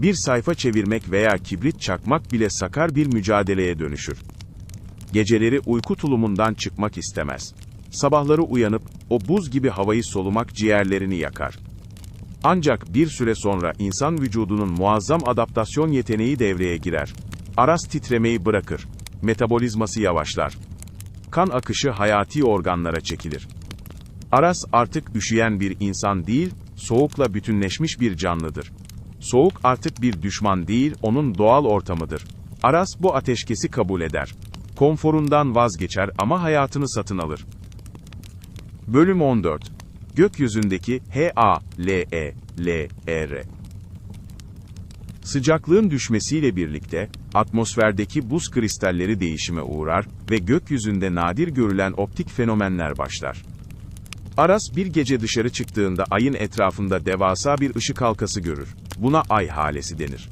Bir sayfa çevirmek veya kibrit çakmak bile sakar bir mücadeleye dönüşür. Geceleri uyku tulumundan çıkmak istemez. Sabahları uyanıp, o buz gibi havayı solumak ciğerlerini yakar. Ancak bir süre sonra insan vücudunun muazzam adaptasyon yeteneği devreye girer. Aras titremeyi bırakır. Metabolizması yavaşlar. Kan akışı hayati organlara çekilir. Aras artık üşüyen bir insan değil, soğukla bütünleşmiş bir canlıdır. Soğuk artık bir düşman değil, onun doğal ortamıdır. Aras bu ateşkesi kabul eder. Konforundan vazgeçer ama hayatını satın alır. Bölüm 14 Gökyüzündeki H-A-L-E-L-E-R Sıcaklığın düşmesiyle birlikte, atmosferdeki buz kristalleri değişime uğrar ve gökyüzünde nadir görülen optik fenomenler başlar. Aras bir gece dışarı çıktığında ayın etrafında devasa bir ışık halkası görür. Buna ay halesi denir.